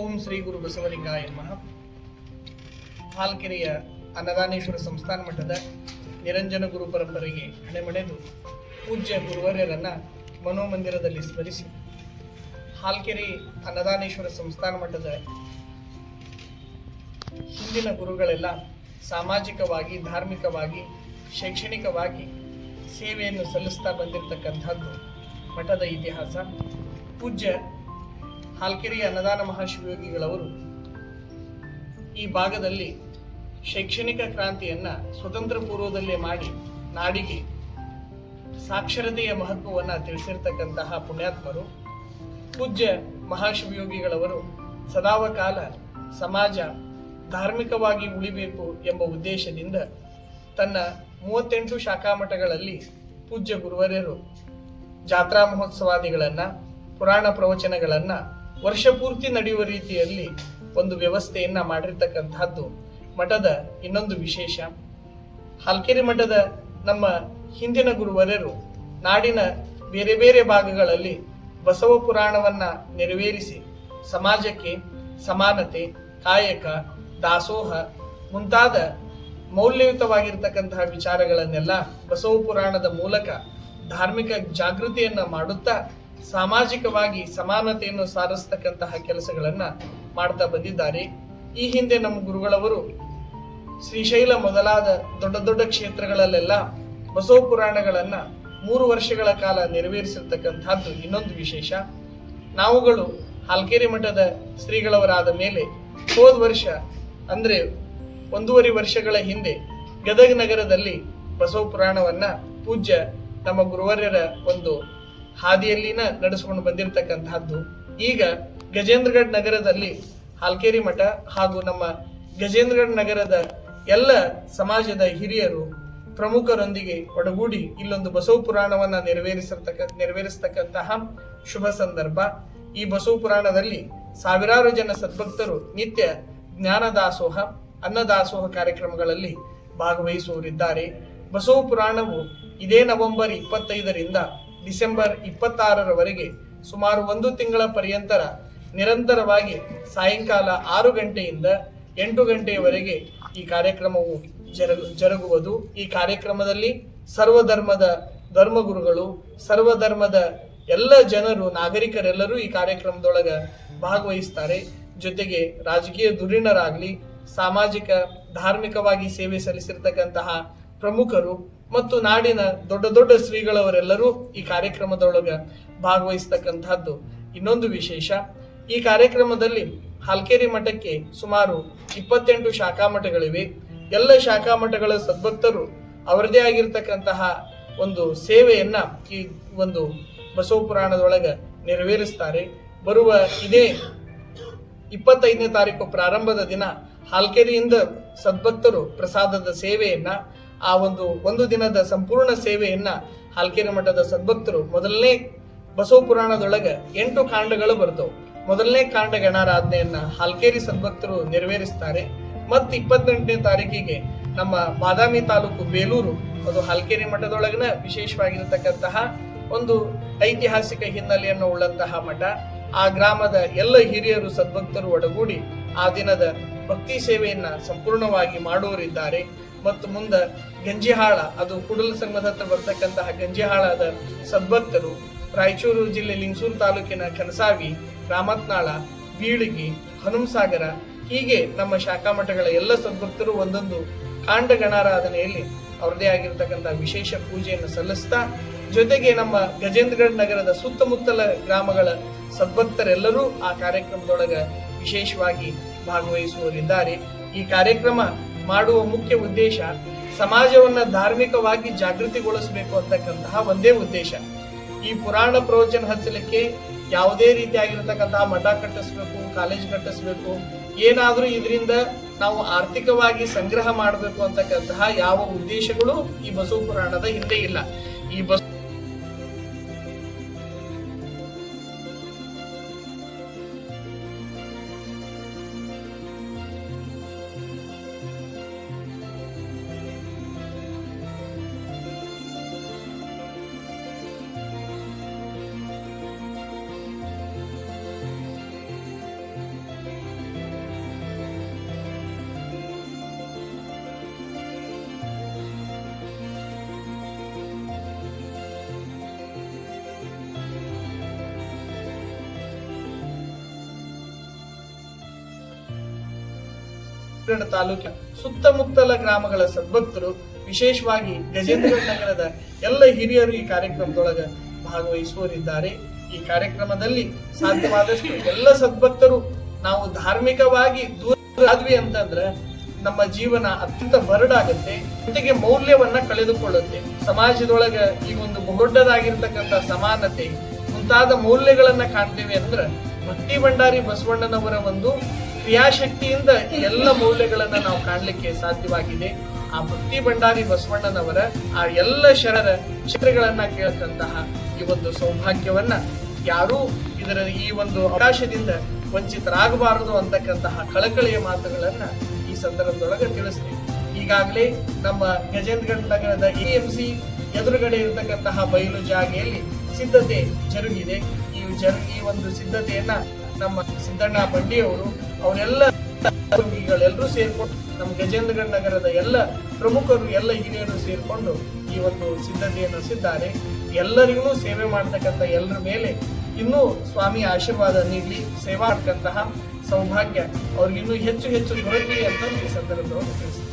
ಓಂ ಶ್ರೀ ಗುರು ಬಸವಲಿಂಗಾಯ ನಮಃ. ಹಾಲ್ಕೆರೆಯ ಅನ್ನದಾನೇಶ್ವರ ಸಂಸ್ಥಾನ ಮಠದ ನಿರಂಜನ ಗುರು ಪರಂಪರೆಗೆ ಹಣೆಮಣೆದು ಪೂಜ್ಯ ಗುರುವರ್ಯರನ್ನ ಮನೋಮಂದಿರದಲ್ಲಿ ಸ್ಮರಿಸಿ ಹಾಲ್ಕೆರೆ ಅನ್ನದಾನೇಶ್ವರ ಸಂಸ್ಥಾನ ಮಠದ ಹಿಂದಿನ ಗುರುಗಳೆಲ್ಲ ಸಾಮಾಜಿಕವಾಗಿ, ಧಾರ್ಮಿಕವಾಗಿ, ಶೈಕ್ಷಣಿಕವಾಗಿ ಸೇವೆಯನ್ನು ಸಲ್ಲಿಸ್ತಾ ಬಂದಿರತಕ್ಕಂಥದ್ದು ಮಠದ ಇತಿಹಾಸ. ಪೂಜ್ಯ ಹಾಲ್ಕೆರೆಯ ಅನ್ನದಾನ ಮಹಾಶಿವಯೋಗಿಗಳವರು ಈ ಭಾಗದಲ್ಲಿ ಶೈಕ್ಷಣಿಕ ಕ್ರಾಂತಿಯನ್ನ ಸ್ವತಂತ್ರ ಪೂರ್ವದಲ್ಲೇ ಮಾಡಿ ನಾಡಿಗೆ ಸಾಕ್ಷರತೆಯ ಮಹತ್ವವನ್ನು ತಿಳಿಸಿರ್ತಕ್ಕಂತಹ ಪುಣ್ಯಾತ್ಮರು, ಪೂಜ್ಯ ಮಹಾಶಿವಯೋಗಿಗಳವರು ಸದಾವಕಾಲ ಸಮಾಜ ಧಾರ್ಮಿಕವಾಗಿ ಉಳಿಬೇಕು ಎಂಬ ಉದ್ದೇಶದಿಂದ ತನ್ನ ಮೂವತ್ತೆಂಟು ಶಾಖಾ ಮಠಗಳಲ್ಲಿ ಪೂಜ್ಯ ಗುರುವರ್ಯರು ಜಾತ್ರಾ ಮಹೋತ್ಸವಾದಿಗಳನ್ನು, ಪುರಾಣ ಪ್ರವಚನಗಳನ್ನ ವರ್ಷ ಪೂರ್ತಿ ನಡೆಯುವ ರೀತಿಯಲ್ಲಿ ಒಂದು ವ್ಯವಸ್ಥೆಯನ್ನ ಮಾಡಿರ್ತಕ್ಕಂಥದ್ದು ಮಠದ ಇನ್ನೊಂದು ವಿಶೇಷ. ಹಾಲ್ಕೆರೆ ಮಠದ ನಮ್ಮ ಹಿಂದಿನ ಗುರುವರರು ನಾಡಿನ ಬೇರೆ ಬೇರೆ ಭಾಗಗಳಲ್ಲಿ ಬಸವ ಪುರಾಣವನ್ನ ನೆರವೇರಿಸಿ ಸಮಾಜಕ್ಕೆ ಸಮಾನತೆ, ಕಾಯಕ, ದಾಸೋಹ ಮುಂತಾದ ಮೌಲ್ಯಯುತವಾಗಿರ್ತಕ್ಕಂತಹ ವಿಚಾರಗಳನ್ನೆಲ್ಲ ಬಸವ ಪುರಾಣದ ಮೂಲಕ ಧಾರ್ಮಿಕ ಜಾಗೃತಿಯನ್ನ ಮಾಡುತ್ತಾ ಸಾಮಾಜಿಕವಾಗಿ ಸಮಾನತೆಯನ್ನು ಸಾರಿಸ್ತಕ್ಕಂತಹ ಕೆಲಸಗಳನ್ನ ಮಾಡ್ತಾ ಬಂದಿದ್ದಾರೆ. ಈ ಹಿಂದೆ ನಮ್ಮ ಗುರುಗಳವರು ಶ್ರೀಶೈಲ ಮೊದಲಾದ ದೊಡ್ಡ ದೊಡ್ಡ ಕ್ಷೇತ್ರಗಳಲ್ಲೆಲ್ಲ ಬಸವ ಪುರಾಣಗಳನ್ನ ಮೂರು ವರ್ಷಗಳ ಕಾಲ ನೆರವೇರಿಸಿರ್ತಕ್ಕಂಥದ್ದು ಇನ್ನೊಂದು ವಿಶೇಷ. ನಾವುಗಳು ಹಾಲ್ಕೇರಿ ಮಠದ ಶ್ರೀಗಳವರಾದ ಮೇಲೆ ಹೋದ ವರ್ಷ, ಅಂದ್ರೆ ಒಂದೂವರೆ ವರ್ಷಗಳ ಹಿಂದೆ ಗದಗ ನಗರದಲ್ಲಿ ಬಸವ ಪುರಾಣವನ್ನ ಪೂಜ್ಯ ನಮ್ಮ ಗುರುವರ್ಯರ ಒಂದು ಹಾದಿಯಲ್ಲಿನ ನಡೆಸಿಕೊಂಡು ಬಂದಿರತಕ್ಕಂತಹದ್ದು. ಈಗ ಗಜೇಂದ್ರಗಢ ನಗರದಲ್ಲಿ ಹಾಲ್ಕೇರಿ ಮಠ ಹಾಗೂ ನಮ್ಮ ಗಜೇಂದ್ರಗಢ ನಗರದ ಎಲ್ಲ ಸಮಾಜದ ಹಿರಿಯರು ಪ್ರಮುಖರೊಂದಿಗೆ ಒಡಗೂಡಿ ಇಲ್ಲೊಂದು ಬಸವ ಪುರಾಣವನ್ನ ನೆರವೇರಿಸಿರ್ತಕ್ಕ, ನೆರವೇರಿಸತಕ್ಕಂತಹ ಶುಭ ಸಂದರ್ಭ. ಈ ಬಸವ ಪುರಾಣದಲ್ಲಿ ಸಾವಿರಾರು ಜನ ಸದ್ಭಕ್ತರು ನಿತ್ಯ ಜ್ಞಾನದಾಸೋಹ ಅನ್ನದಾಸೋಹ ಕಾರ್ಯಕ್ರಮಗಳಲ್ಲಿ ಭಾಗವಹಿಸುವವರಿದ್ದಾರೆ. ಬಸವ ಪುರಾಣವು ಇದೇ ನವೆಂಬರ್ ಇಪ್ಪತ್ತೈದರಿಂದ ಡಿಸೆಂಬರ್ ಇಪ್ಪತ್ತಾರರವರೆಗೆ ಸುಮಾರು ಒಂದು ತಿಂಗಳ ಪರ್ಯಂತರ ನಿರಂತರವಾಗಿ ಸಾಯಂಕಾಲ ಆರು ಗಂಟೆಯಿಂದ ಎಂಟು ಗಂಟೆಯವರೆಗೆ ಈ ಕಾರ್ಯಕ್ರಮವು ಜರಗು, ಜರುಗುವುದು. ಈ ಕಾರ್ಯಕ್ರಮದಲ್ಲಿ ಸರ್ವಧರ್ಮದ ಧರ್ಮಗುರುಗಳು, ಸರ್ವಧರ್ಮದ ಎಲ್ಲ ಜನರು, ನಾಗರಿಕರೆಲ್ಲರೂ ಈ ಕಾರ್ಯಕ್ರಮದೊಳಗೆ ಭಾಗವಹಿಸ್ತಾರೆ. ಜೊತೆಗೆ ರಾಜಕೀಯ ಧುರೀಣರಾಗಲಿ ಸಾಮಾಜಿಕ, ಧಾರ್ಮಿಕವಾಗಿ ಸೇವೆ ಸಲ್ಲಿಸಿರ್ತಕ್ಕಂತಹ ಪ್ರಮುಖರು ಮತ್ತು ನಾಡಿನ ದೊಡ್ಡ ದೊಡ್ಡ ಶ್ರೀಗಳವರೆಲ್ಲರೂ ಈ ಕಾರ್ಯಕ್ರಮದೊಳಗೆ ಭಾಗವಹಿಸ್ತಕ್ಕಂತಹದ್ದು. ಇನ್ನೊಂದು ವಿಶೇಷ, ಈ ಕಾರ್ಯಕ್ರಮದಲ್ಲಿ ಹಾಲ್ಕೇರಿ ಮಠಕ್ಕೆ ಸುಮಾರು ಇಪ್ಪತ್ತೆಂಟು ಶಾಖಾ ಮಠಗಳಿವೆ. ಎಲ್ಲ ಶಾಖಾ ಮಠಗಳ ಸದ್ಭಕ್ತರು ಅವರದೇ ಆಗಿರ್ತಕ್ಕಂತಹ ಒಂದು ಸೇವೆಯನ್ನ ಈ ಒಂದು ಬಸವ ಪುರಾಣದೊಳಗ ನೆರವೇರಿಸ್ತಾರೆ. ಬರುವ ಇದೇ ಇಪ್ಪತ್ತೈದನೇ ತಾರೀಕು ಪ್ರಾರಂಭದ ದಿನ ಹಾಲ್ಕೆರೆಯಿಂದ ಸದ್ಭಕ್ತರು ಪ್ರಸಾದದ ಸೇವೆಯನ್ನ ಆ ಒಂದು ಒಂದು ದಿನದ ಸಂಪೂರ್ಣ ಸೇವೆಯನ್ನ ಹಾಲ್ಕೆರೆ ಮಠದ ಸದ್ಭಕ್ತರು ಮೊದಲನೇ ಬಸವ ಪುರಾಣದೊಳಗೆ ಎಂಟು ಕಾಂಡಗಳು ಬರ್ತವೆ. ಮೊದಲನೇ ಕಾಂಡ ಗಣಾರಾಧನೆಯನ್ನ ಹಾಲ್ಕೇರಿ ಸದ್ಭಕ್ತರು ನೆರವೇರಿಸ್ತಾರೆ. ಮತ್ತು ಇಪ್ಪತ್ತೆಂಟನೇ ತಾರೀಕಿಗೆ ನಮ್ಮ ಬಾದಾಮಿ ತಾಲೂಕು ಬೇಲೂರು, ಅದು ಹಾಲ್ಕೇರಿ ಮಠದೊಳಗಿನ ವಿಶೇಷವಾಗಿರತಕ್ಕಂತಹ ಒಂದು ಐತಿಹಾಸಿಕ ಹಿನ್ನೆಲೆಯನ್ನು ಉಳ್ಳಂತಹ ಮಠ. ಆ ಗ್ರಾಮದ ಎಲ್ಲ ಹಿರಿಯರು ಸದ್ಭಕ್ತರು ಒಡಗೂಡಿ ಆ ದಿನದ ಭಕ್ತಿ ಸೇವೆಯನ್ನ ಸಂಪೂರ್ಣವಾಗಿ ಮಾಡುವರಿದ್ದಾರೆ ಮತ್ತು ಮುಂದೆ ಗಂಜಿಹಾಳ, ಅದು ಕುಡಲ ಸಂಘದ ಹತ್ರ ಬರ್ತಕ್ಕಂತಹ ಗಂಜಿಹಾಳದ ಸದ್ಭಕ್ತರು, ರಾಯಚೂರು ಜಿಲ್ಲೆ ಲಿಂಗಸೂರು ತಾಲೂಕಿನ ಕನಸಾವಿ, ರಾಮತ್ನಾಳ, ಬೀಳಿಗಿ, ಹನುಮಸಾಗರ, ಹೀಗೆ ನಮ್ಮ ಶಾಖಾ ಮಠಗಳ ಎಲ್ಲ ಸದ್ಭಕ್ತರು ಒಂದೊಂದು ಕಾಂಡ ಗಣಾರಾಧನೆಯಲ್ಲಿ ಅವರದೇ ಆಗಿರ್ತಕ್ಕಂಥ ವಿಶೇಷ ಪೂಜೆಯನ್ನು ಸಲ್ಲಿಸ್ತಾ, ಜೊತೆಗೆ ನಮ್ಮ ಗಜೇಂದ್ರಗಢ ನಗರದ ಸುತ್ತಮುತ್ತಲ ಗ್ರಾಮಗಳ ಸದ್ಭಕ್ತರೆಲ್ಲರೂ ಆ ಕಾರ್ಯಕ್ರಮದೊಳಗೆ ವಿಶೇಷವಾಗಿ ಭಾಗವಹಿಸುವವರಿದ್ದಾರೆ. ಈ ಕಾರ್ಯಕ್ರಮ ಮಾಡುವ ಮುಖ್ಯ ಉದ್ದೇಶ ಸಮಾಜವನ್ನ ಧಾರ್ಮಿಕವಾಗಿ ಜಾಗೃತಿಗೊಳಿಸಬೇಕು ಅಂತಕ್ಕಂತಹ ಒಂದೇ ಉದ್ದೇಶ. ಈ ಪುರಾಣ ಪ್ರವಚನ ಹಚ್ಚಲಿಕ್ಕೆ ಯಾವುದೇ ರೀತಿಯಾಗಿರ್ತಕ್ಕಂತಹ ಮಠ ಕಟ್ಟಿಸ್ಬೇಕು, ಕಾಲೇಜ್ ಕಟ್ಟಿಸ್ಬೇಕು, ಏನಾದರೂ ಇದರಿಂದ ನಾವು ಆರ್ಥಿಕವಾಗಿ ಸಂಗ್ರಹ ಮಾಡಬೇಕು ಅಂತಕ್ಕಂತಹ ಯಾವ ಉದ್ದೇಶಗಳು ಈ ಬಸವ ಪುರಾಣದ ಹಿಂದೆ ಇಲ್ಲ. ಈ ಬಸ ಗಢ ತಾಲೂಕಿನ ಸುತ್ತಮುತ್ತಲ ಗ್ರಾಮಗಳ ಸದ್ಭಕ್ತರು, ವಿಶೇಷವಾಗಿ ಗಜೇಂದ್ರ ನಗರದ ಎಲ್ಲ ಹಿರಿಯರು ಈ ಕಾರ್ಯಕ್ರಮದೊಳಗ ಭಾಗವಹಿಸುವರಿದ್ದಾರೆ ಈ ಕಾರ್ಯಕ್ರಮದಲ್ಲಿ ಸಾಧ್ಯವಾದಷ್ಟು ಎಲ್ಲ ಸದ್ಭಕ್ತರು ನಾವು ಧಾರ್ಮಿಕವಾಗಿ ದೂರ ಆದ್ವಿ ಅಂತಂದ್ರೆ ನಮ್ಮ ಜೀವನ ಅತ್ಯಂತ ಬರಡಾಗುತ್ತೆ ಜೊತೆಗೆ ಮೌಲ್ಯವನ್ನ ಕಳೆದುಕೊಳ್ಳುತ್ತೆ. ಸಮಾಜದೊಳಗ ಈ ಒಂದು ಬಹುದೊಡ್ಡದಾಗಿರ್ತಕ್ಕಂಥ ಸಮಾನತೆ, ಮುಂತಾದ ಮೌಲ್ಯಗಳನ್ನ ಕಾಣ್ತೇವೆ ಅಂದ್ರೆ ಭಕ್ತಿ ಭಂಡಾರಿ ಬಸವಣ್ಣನವರ ಒಂದು ಕ್ರಿಯಾಶಕ್ತಿಯಿಂದ ಎಲ್ಲ ಮೌಲ್ಯಗಳನ್ನ ನಾವು ಕಾಣಲಿಕ್ಕೆ ಸಾಧ್ಯವಾಗಿದೆ. ಆ ಭಕ್ತಿ ಭಂಡಾರಿ ಬಸವಣ್ಣನವರ ಆ ಎಲ್ಲ ಶರರ ಚಿತ್ರಗಳನ್ನ ಕೇಳಕ್ಕಂತಹ ಈ ಒಂದು ಸೌಭಾಗ್ಯವನ್ನ ಯಾರೂ ಇದರ ಈ ಒಂದು ಅವಕಾಶದಿಂದ ವಂಚಿತರಾಗಬಾರದು ಅಂತಕ್ಕಂತಹ ಕಳಕಳಿಯ ಮಾತುಗಳನ್ನ ಈ ಸಂದರ್ಭದೊಳಗೆ ತಿಳಿಸ್ತೀವಿ ಈಗಾಗಲೇ ನಮ್ಮ ಗಜೇಂದ್ರಗಢ ನಗರದ ಎಎಂಸಿ ಎದುರುಗಡೆ ಇರತಕ್ಕಂತಹ ಬಯಲು ಜಾಗೆಯಲ್ಲಿ ಸಿದ್ಧತೆ ಜರುಗಿದೆ. ಈ ಜರು, ಈ ಒಂದು ಸಿದ್ಧತೆಯನ್ನ ನಮ್ಮ ಸಿದ್ದಣ್ಣ ಬಂಡಿಯವರು ಅವರೆಲ್ಲ ಎಲ್ಲರೂ ಸೇರ್ಕೊಂಡು ನಮ್ಮ ಗಜೇಂದ್ರಗಢ ನಗರದ ಎಲ್ಲ ಪ್ರಮುಖರು ಎಲ್ಲ ಹಿರಿಯರು ಸೇರಿಕೊಂಡು ಈ ಒಂದು ಸಿದ್ಧತೆಯನ್ನು ನಡೆಸಿದ್ದಾರೆ. ಎಲ್ಲರಿಗೂ ಸೇವೆ ಮಾಡ್ತಕ್ಕಂಥ ಎಲ್ಲರ ಮೇಲೆ ಇನ್ನೂ ಸ್ವಾಮಿ ಆಶೀರ್ವಾದ ನೀಡಲಿ, ಸೇವಾ ಸೌಭಾಗ್ಯ. ಅವ್ರಿಗಿನ್ನೂ ಹೆಚ್ಚು ಹೆಚ್ಚು ದೊರಕಲಿ ಅಂತ ಈ ಸಂದರ್ಭದಲ್ಲಿ ತಿಳಿಸ್ತಾರೆ